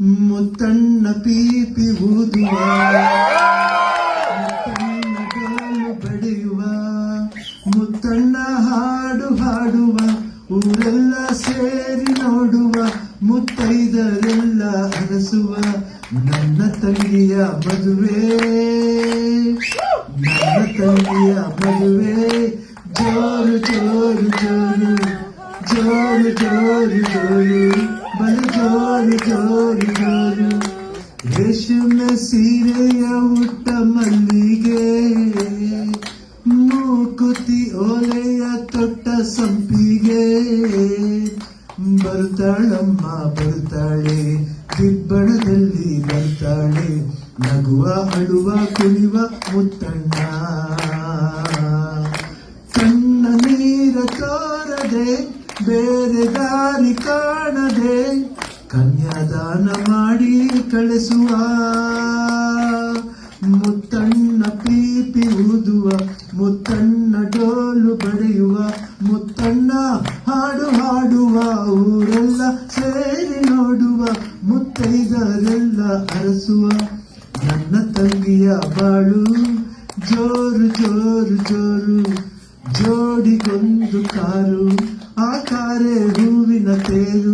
ಮುತ್ತಣ್ಣ ಪೀಪಿ ಊದುವ, ಮುತ್ತಣ್ಣ ಡೋಲು ಬಡಿಯುವ, ಮುತ್ತಣ್ಣ ಹಾಡು ಹಾಡುವ, ಊರೆಲ್ಲ ಸೇರಿ ನೋಡುವ, ಮುತ್ತೈದರೆಲ್ಲ ಅರಸುವ ನನ್ನ ತಂಗಿಯ ಮದುವೆ. ನನ್ನ ತಂಗಿಯ ಮದುವೆ. ಜೋರು ಜೋರು ಜೋರು ಜೋರು ಜೋರು ಜೋರು. ಬಲು ಜೋರು ಜೋರು ರೇಷ್ಮೆ ಸೀರೆಯ ಉಟ್ಟ ಮಲ್ಲಿಗೆ. ಮೂಕುತಿ ಓಲೆಯ ತೊಟ್ಟ ಸಂಪಿಗೆ. ಬರ್ತಾಳಮ್ಮ ಬರ್ತಾಳೆ ದಿಬ್ಬಣದಲ್ಲಿ ಬರ್ತಾಳೆ ನಗುವ, ಅಳುವ, ಕುಣಿವ ಮುತ್ತಣ್ಣ. ಕಣ್ಣ ನೀರ ತೋರದೆ ಬೇರೆ ದಾರಿ ಕಾಣದೆ ಕನ್ಯಾದಾನ ಮಾಡಿ ಕಳಿಸುವ, ಮುತ್ತಣ್ಣ ಪ್ರೀತಿ ಊದುವ, ಮುತ್ತಣ್ಣ ಡೋಲು ಬಡಿಯುವ, ಮುತ್ತಣ್ಣ ಹಾಡು ಹಾಡುವ, ಊರೆಲ್ಲ ಸೇರಿ ನೋಡುವ, ಮುತ್ತೈದರೆಲ್ಲ ಅರಸುವ. ನನ್ನ ತಂಗಿಯ ಬಾಳು ಜೋರು ಜೋರು ಜೋರು ಜೋಡಿಗೊಂದು ಕಾರು ಆ ಕಾರೇ ಹೂವಿನ ತೇರು